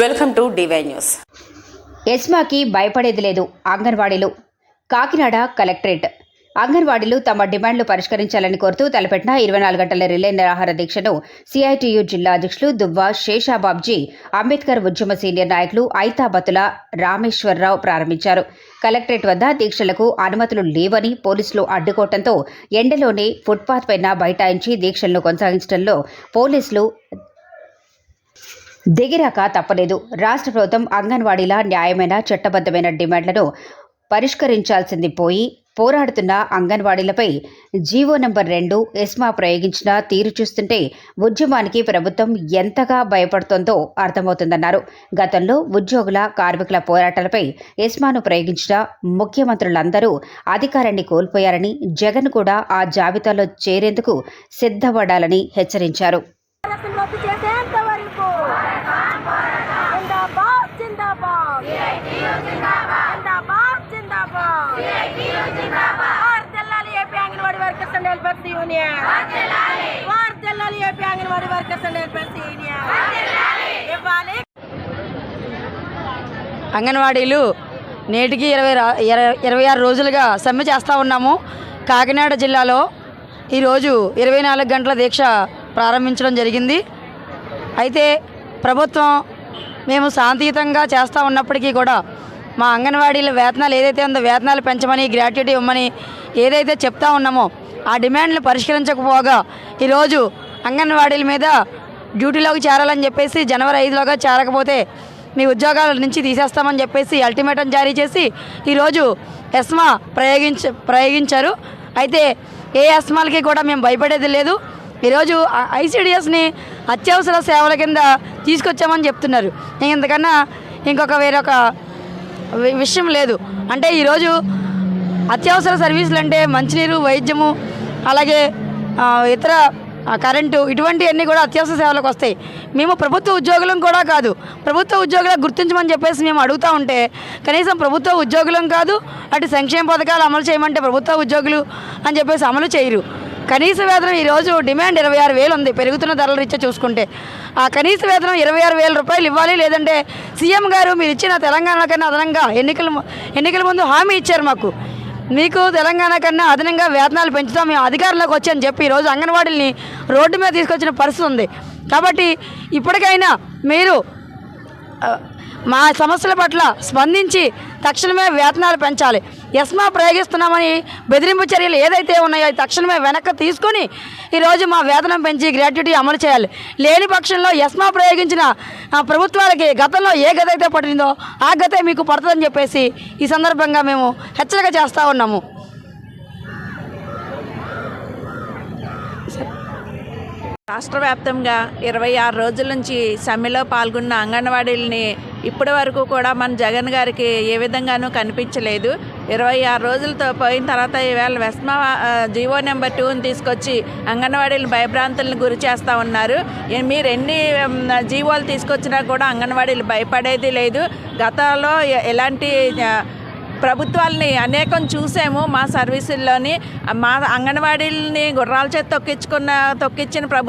Welcome to D Y news. ఎస్మాకి భయపడేది లేదు అంగన్వాడీలు. కాకినాడ కలెక్టరేట్. అంగన్వాడీలు తమ డిమాండ్లు పరిష్కరించాలని కోరుతూ తలపెట్టిన ఇరవై నాలుగు గంటల రిలే నిరాహార దీక్షను సిఐటియు జిల్లా అధ్యక్షులు దువ్వా శేషాబాబ్జీ అంబేద్కర్ ఉద్యమ సీనియర్ నాయకులు ఐతాబతుల రామేశ్వరరావు ప్రారంభించారు. కలెక్టరేట్ వద్ద దీక్షలకు అనుమతులు లేవని పోలీసులు అడ్డుకోవడంతో ఎండలోనే ఫుట్పాత్ పైన బైఠాయించి దీక్షలను కొనసాగించడంలో పోలీసులు దిగిరాక తప్పలేదు. రాష్ట్ర ప్రభుత్వం అంగన్వాడీల న్యాయమైన చట్టబద్ధమైన డిమాండ్లను పరిష్కరించాల్సింది పోయి పోరాడుతున్న అంగన్వాడీలపై జీవో నంబర్ రెండు ఎస్మా ప్రయోగించిన తీరు చూస్తుంటే ఉద్యమానికి ప్రభుత్వం ఎంతగా భయపడుతోందో అర్థమవుతుందన్నారు. గతంలో ఉద్యోగుల కార్మికుల పోరాటాలపై ఎస్మాను ప్రయోగించిన ముఖ్యమంత్రులందరూ అధికారాన్ని కోల్పోయారని జగన్ కూడా ఆ జాబితాలో చేరేందుకు సిద్ధపడాలని హెచ్చరించారు. Workers and helpers union. తెల్లాలి AP anganwadi workers and helpers union. ఇవ్వాలి. అంగన్వాడీలు నేటికి ఇరవై ఇరవై ఆరు రోజులుగా సమ్మె చేస్తూ ఉన్నాము. కాకినాడ జిల్లాలో ఈరోజు ఇరవై నాలుగు గంటల దీక్ష ప్రారంభించడం జరిగింది. అయితే ప్రభుత్వం మేము శాంతియుతంగా చేస్తూ ఉన్నప్పటికీ కూడా మా అంగన్వాడీల వేతనాలు ఏదైతే ఉందో వేతనాలు పెంచమని గ్రాట్యుటీ ఇవ్వమని ఏదైతే చెప్తా ఉన్నామో ఆ డిమాండ్లు పరిష్కరించకపోగా ఈరోజు అంగన్వాడీల మీద డ్యూటీలోకి చేరాలని చెప్పేసి జనవరి ఐదులోగా చేరకపోతే మీ ఉద్యోగాల నుంచి తీసేస్తామని చెప్పేసి అల్టిమేటం జారీ చేసి ఈరోజు ఎస్మా ప్రయోగించ ప్రయోగించారు. అయితే ఏ ఎస్మాలకి కూడా మేము భయపడేది లేదు. ఈరోజు ఐసీడిఎస్ని అత్యవసర సేవల కింద తీసుకొచ్చామని చెప్తున్నారు. ఇంతకన్నా ఇంకొక వేరొక విషయం లేదు. అంటే ఈరోజు అత్యవసర సర్వీసులు అంటే మంచినీరు వైద్యము అలాగే ఇతర కరెంటు ఇటువంటివన్నీ కూడా అత్యవసర సేవలకు వస్తాయి. మేము ప్రభుత్వ ఉద్యోగులం కూడా కాదు. ప్రభుత్వ ఉద్యోగులకు గుర్తించమని చెప్పేసి మేము అడుగుతూ ఉంటే కనీసం ప్రభుత్వ ఉద్యోగులం కాదు అటు సంక్షేమ పథకాలు అమలు చేయమంటే ప్రభుత్వ ఉద్యోగులు అని చెప్పేసి అమలు చేయరు. కనీస వేతనం ఈరోజు డిమాండ్ ఇరవై ఆరు వేలు ఉంది. పెరుగుతున్న ధరల రీత్యా చూసుకుంటే. ఆ కనీస వేతనం ఇరవై ఆరు వేల రూపాయలు ఇవ్వాలి లేదంటే సీఎం గారు మీరు ఇచ్చిన తెలంగాణ కన్నా అదనంగా ఎన్నికల ఎన్నికల ముందు హామీ ఇచ్చారు మాకు. మీకు తెలంగాణ కన్నా అదనంగా వేతనాలు పెంచుతాం మేము అధికారంలోకి వచ్చని చెప్పి ఈరోజు అంగన్వాడీని రోడ్డు మీద తీసుకొచ్చిన పరిస్థితి ఉంది. కాబట్టి ఇప్పటికైనా మీరు మా సమస్యల పట్ల స్పందించి తక్షణమే వేతనాలు పెంచాలి. ఎస్మా ప్రయోగిస్తున్నామని బెదిరింపు చర్యలు ఏదైతే ఉన్నాయో తక్షణమే వెనక్కి తీసుకొని ఈరోజు మా వేతనం పెంచి గ్రాట్యుటీ అమలు చేయాలి. లేని పక్షంలో ఎస్మా ప్రయోగించిన ప్రభుత్వాలకి గతంలో ఏ గత అయితే పడిందో ఆ గతే మీకు పడుతుందని చెప్పేసి ఈ సందర్భంగా మేము హెచ్చరిక చేస్తూ ఉన్నాము. రాష్ట్ర వ్యాప్తంగా ఇరవై ఆరు రోజుల నుంచి సమ్మెలో పాల్గొన్న అంగన్వాడీలని ఇప్పటి వరకు కూడా మన జగన్ గారికి ఏ విధంగానూ కనిపించలేదు. ఇరవై ఆరు రోజులతో పోయిన తర్వాత ఈవేళ వెస్మా జీవో నెంబర్ టూని తీసుకొచ్చి అంగన్వాడీలను భయభ్రాంతులను గురి చేస్తూ ఉన్నారు. మీరు ఎన్ని జీవోలు తీసుకొచ్చినా కూడా అంగన్వాడీలు భయపడేది లేదు. గతంలో ఎలాంటి ప్రభుత్వాలని అనేకం చూసాము మా సర్వీసుల్లోని. మా అంగన్వాడీలని గుర్రాల చేత తొక్కించుకున్న తొక్కించిన ప్రభు